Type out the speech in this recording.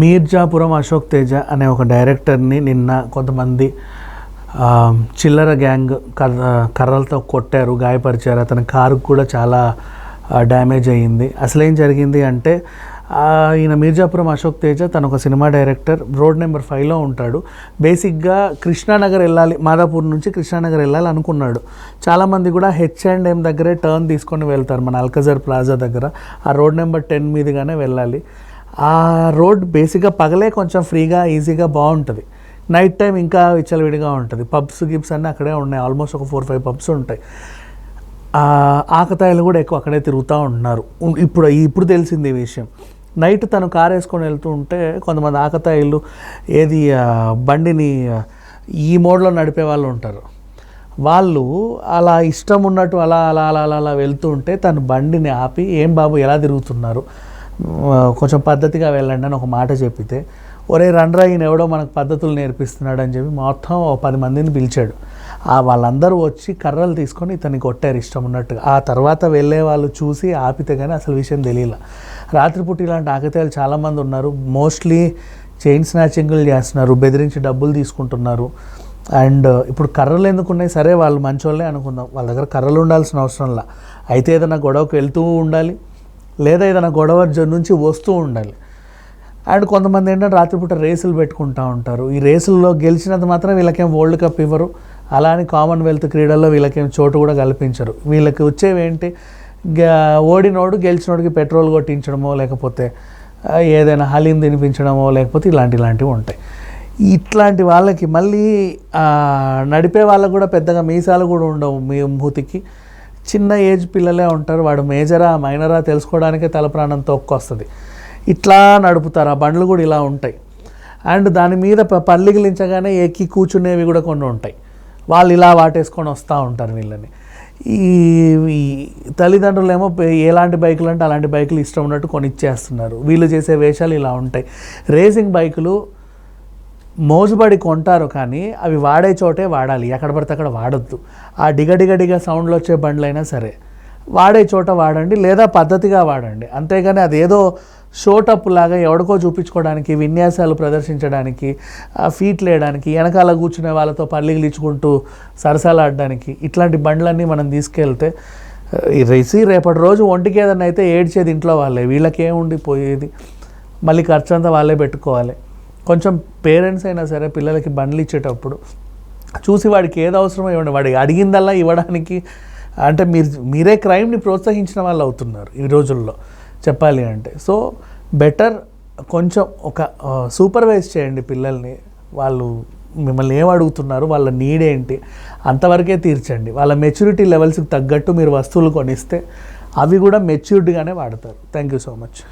మీర్జాపురం అశోక్ తేజ అనే ఒక డైరెక్టర్ని నిన్న కొంతమంది చిల్లర గ్యాంగ్ కర్ర కర్రలతో కొట్టారు గాయపరిచారు. అతని కారు కూడా చాలా డ్యామేజ్ అయ్యింది. అసలు ఏం జరిగింది అంటే ఈయన మీర్జాపురం అశోక్ తేజ తను ఒక సినిమా డైరెక్టర్ రోడ్ నెంబర్ ఫైవ్లో ఉంటాడు. బేసిక్గా కృష్ణానగర్ వెళ్ళాలి మాదాపూర్ నుంచి కృష్ణానగర్ వెళ్ళాలి అనుకున్నాడు. చాలామంది కూడా హెచ్ అండ్ ఎం దగ్గరే టర్న్ తీసుకొని వెళ్తారు మన అల్కజర్ ప్లాజా దగ్గర. ఆ రోడ్ నెంబర్ టెన్ మీదుగానే వెళ్ళాలి. ఆ రోడ్ బేసిక్గా పగలే కొంచెం ఫ్రీగా ఈజీగా బాగుంటుంది. నైట్ టైం ఇంకా విచ్చలవిడిగా ఉంటుంది. పబ్స్ గిబ్స్ అన్నీ అక్కడే ఉన్నాయి. ఆల్మోస్ట్ ఒక ఫోర్ ఫైవ్ పబ్స్ ఉంటాయి. ఆకతాయిలు కూడా ఎక్కువ అక్కడే తిరుగుతూ ఉంటున్నారు. ఇప్పుడు ఇప్పుడు తెలిసింది ఈ విషయం. నైట్ తను కారు వేసుకొని వెళ్తూ ఉంటే కొంతమంది ఆకతాయిలు ఏది బండిని ఈ మోడ్లో నడిపే వాళ్ళు ఉంటారు. వాళ్ళు అలా ఇష్టం ఉన్నట్టు అలా అలా అలా అలా అలా వెళ్తూ ఉంటే తను బండిని ఆపి ఏం బాబు ఎలా తిరుగుతున్నారు? కొంచెం పద్ధతిగా వెళ్ళండి అని ఒక మాట చెప్పితే ఒరే రండ్రా ఈయన ఎవడో మనకు పద్ధతులు నేర్పిస్తున్నాడు అని చెప్పి మొత్తం ఓ పది మందిని పిలిచాడు. ఆ వాళ్ళందరూ వచ్చి కర్రలు తీసుకొని ఇతన్ని కొట్టారు ఇష్టం ఉన్నట్టుగా. ఆ తర్వాత వెళ్ళే వాళ్ళు చూసి ఆపితే కానీ అసలు విషయం తెలియల. రాత్రిపూట ఇలాంటి ఆకతాయిలు చాలామంది ఉన్నారు. మోస్ట్లీ చైన్ స్నాచింగ్లు చేస్తున్నారు బెదిరించి డబ్బులు తీసుకుంటున్నారు. అండ్ ఇప్పుడు కర్రలు ఎందుకు ఉన్నాయి? సరే వాళ్ళు మంచోళ్ళే అనుకుందాం. వాళ్ళ దగ్గర కర్రలు ఉండాల్సిన అవసరంలా అయితే ఏదైనా గొడవకు వెళ్తూ ఉండాలి. లేదా ఏదైనా గొడవ నుంచి వస్తూ ఉండాలి. అండ్ కొంతమంది ఏంటంటే రాత్రిపూట రేసులు పెట్టుకుంటూ ఉంటారు. ఈ రేసుల్లో గెలిచినంత మాత్రం వీళ్ళకేం వరల్డ్ కప్ ఇవ్వరు. అలా అని కామన్వెల్త్ క్రీడల్లో వీళ్ళకేం చోటు కూడా కల్పించరు. వీళ్ళకి వచ్చేవి ఏంటి? గ- ఓడినోడు గెలిచినోడికి పెట్రోల్ కొట్టించడమో లేకపోతే ఏదైనా హలీం తినిపించడమో లేకపోతే ఇలాంటి ఇలాంటివి ఉంటాయి. ఇట్లాంటి వాళ్ళకి మళ్ళీ నడిపే వాళ్ళకు కూడా పెద్దగా మీసాలు కూడా ఉండవు మీ మూతికి. చిన్న ఏజ్ పిల్లలే ఉంటారు వాడు మేజరా మైనరా తెలుసుకోవడానికే తల ప్రాణం తొక్కొస్తుంది. ఇట్లా నడుపుతారు ఆ బండ్లు కూడా ఇలా ఉంటాయి. అండ్ దాని మీద ప- పల్లిగిలించగానే ఎక్కి కూర్చునేవి కూడా కొన్ని ఉంటాయి. వాళ్ళు ఇలా వాటేసుకొని వస్తూ ఉంటారు వీళ్ళని. ఈ తల్లిదండ్రులు ఏమో ఎలాంటి బైకులు అంటే అలాంటి బైకులు ఇష్టం ఉన్నట్టు కొనిచ్చేస్తున్నారు. వీళ్ళు చేసే వేషాలు ఇలా ఉంటాయి. రేసింగ్ బైకులు మోజుబడి కొంటారు కానీ అవి వాడే చోటే వాడాలి. ఎక్కడ పడితే అక్కడ వాడద్దు. ఆ డిగడిగడిగా సౌండ్లు వచ్చే బండ్లైనా సరే వాడే చోట వాడండి లేదా పద్ధతిగా వాడండి. అంతేగాని అదేదో షోటప్ లాగా ఎవడికో చూపించుకోవడానికి విన్యాసాలు ప్రదర్శించడానికి ఆ ఫీట్లు వేయడానికి వెనకాల కూర్చునే వాళ్ళతో పల్లీలు ఇచ్చుకుంటూ సరసాలాడడానికి ఇట్లాంటి బండ్లన్నీ మనం తీసుకెళ్తే ఆ, రేసి రేపటి రోజు ఒంటికి ఏదన్నా అయితే ఏడ్చేది ఇంట్లో వాళ్ళే. వీళ్ళకేముండి పోయేది మళ్ళీ ఖర్చు అంతా వాళ్ళే పెట్టుకోవాలి. కొంచెం పేరెంట్స్ అయినా సరే పిల్లలకి బండ్లు ఇచ్చేటప్పుడు చూసి వాడికి ఏది అవసరమో ఇవ్వండి. వాడికి అడిగిందల్లా ఇవ్వడానికి అంటే మీరు మీరే క్రైమ్ని ప్రోత్సహించిన వాళ్ళు అవుతున్నారు ఈ రోజుల్లో చెప్పాలి అంటే. సో బెటర్ కొంచెం ఒక సూపర్వైజ్ చేయండి పిల్లల్ని. వాళ్ళు మిమ్మల్ని ఏం అడుగుతున్నారు వాళ్ళ నీడ్ ఏంటి అంతవరకే తీర్చండి. వాళ్ళ మెచ్యూరిటీ లెవెల్స్కి తగ్గట్టు మీరు వస్తువులు కొనిస్తే అవి కూడా మెచ్యూర్డ్గానే వాడతారు. Thank you so much.